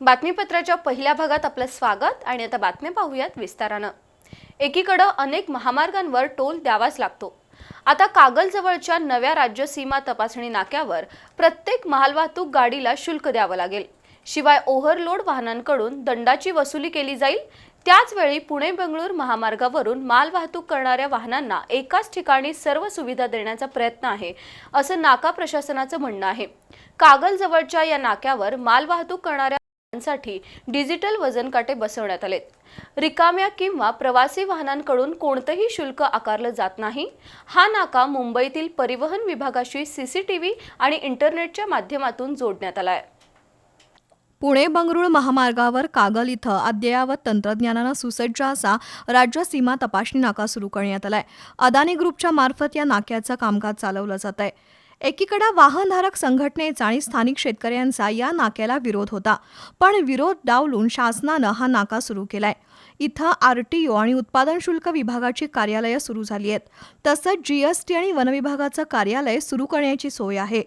बातमीपत्राच्या पहिल्या भागात आपलं स्वागत आणि आता बातम्या पाहूयात विस्तारानं. एकीकडं अनेक महामार्गांवर टोल द्यावाच लागतो. आता कागलजवळच्या नव्या राज्य सीमा तपासणी नाक्यावर प्रत्येक मालवाहतूक गाडीला शुल्क द्यावं लागेल. शिवाय ओव्हरलोड वाहनांकडून दंडाची वसुली केली जाईल. त्याचवेळी पुणे बंगळूर महामार्गावरून मालवाहतूक करणाऱ्या वाहनांना एकाच ठिकाणी सर्व सुविधा देण्याचा प्रयत्न आहे असं नाका प्रशासनाचं म्हणणं आहे. कागलजवळच्या या नाक्यावर मालवाहतूक करणाऱ्या साठी डिजिटल वजन काटे बसवण्यात आलेत. रिकाम्या किंवा प्रवासी वाहनांकडून कोणतंही शुल्क आकारलं जात नाही. हा नाका मुंबईतील परिवहन विभागाशी सीसीटीव्ही आणि इंटरनेटच्या माध्यमातून जोडण्यात आलाय. पुणे बंगळुरू महामार्गावर कागल इथं अद्ययावत तंत्रज्ञानानं सुसज्ज असा राज्य सीमा तपासणी नाका सुरू करण्यात आलाय. अदानी ग्रुपच्या मार्फत या नाक्याचं कामकाज चालवलं जात आहे एकीकडे वाहनधारक संघटनेचा आणि स्थानिक शेतकऱ्यांचा या नाक्याला विरोध होता पण विरोध डावलून शासनानं हा नाका सुरू केलाय. इथं आरटीओ आणि उत्पादन शुल्क विभागाची कार्यालयं सुरू झाली आहेत. तसंच जीएसटी आणि वनविभागाचं कार्यालय सुरू करण्याची सोय आहे.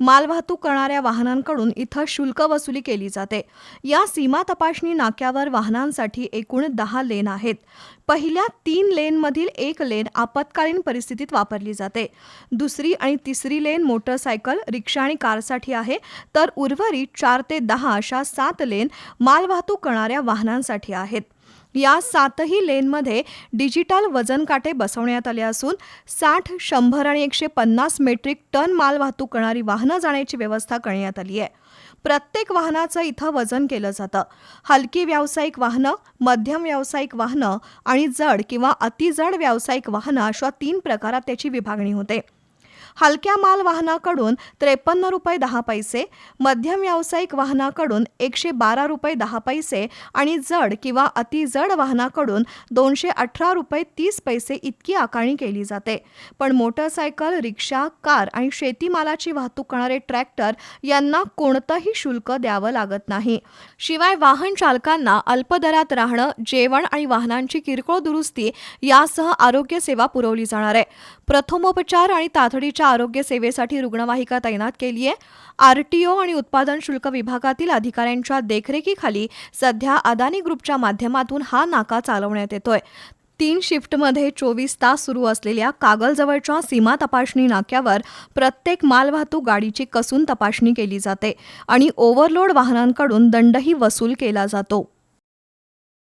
मालवाहतूक करणाऱ्या वाहनांकडून इथं शुल्क वसुली केली जाते. या सीमा तपासणी नाक्यावर वाहनांसाठी एकूण दहा लेन आहेत. पहिल्या तीन लेनमधील एक लेन आपत्कालीन परिस्थितीत वापरली जाते. दुसरी आणि तिसरी लेन मोटरसायकल रिक्षा आणि कारसाठी आहे तर उर्वरित चार ते दहा अशा सात लेन मालवाहतूक करणाऱ्या वाहनांसाठी आहेत. या सातही लेनमध्ये डिजिटल वजन काटे बसवण्यात आले असून साठ शंभर आणि एकशे पन्नास मेट्रिक टन माल वाहतूक करणारी वाहनं जाण्याची व्यवस्था करण्यात आली आहे. प्रत्येक वाहनाचं इथं वजन केलं जातं. हलकी व्यावसायिक वाहनं मध्यम व्यावसायिक वाहनं आणि जड किंवा अतिजड व्यावसायिक वाहनं अशा तीन प्रकारात त्याची विभागणी होते. हलक्या माल वाहनाकडून त्रेपन्न रुपये दहा पैसे मध्यम व्यावसायिक वाहनाकडून एकशे बारा रुपये दहा पैसे आणि जड किंवा अतिजड वाहनाकडून दोनशे अठरा रुपये तीस पैसे इतकी आकारणी केली जाते. पण मोटरसायकल रिक्षा कार आणि शेतीमालाची वाहतूक करणारे ट्रॅक्टर यांना कोणतंही शुल्क द्यावं लागत नाही. शिवाय वाहन चालकांना अल्पदरात राहणं जेवण आणि वाहनांची किरकोळ दुरुस्ती यासह आरोग्य सेवा पुरवली जाणार आहे. प्रथमोपचार आणि तातडीच्या आरोग्य सेवेसाठी रुग्णवाहिका तैनात केली आहे आरटीओ आणि उत्पादन शुल्क विभागातील अधिकाऱ्यांच्या देखरेखीखाली सध्या अदानी ग्रुपच्या माध्यमातून हा नाका चालवण्यात येतोय. तीन शिफ्टमध्ये चोवीस तास सुरू असलेल्या कागलजवळच्या सीमा तपासणी नाक्यावर प्रत्येक मालवाहतूक गाडीची कसून तपासणी केली जाते आणि ओव्हरलोड वाहनांकडून दंडही वसूल केला जातो.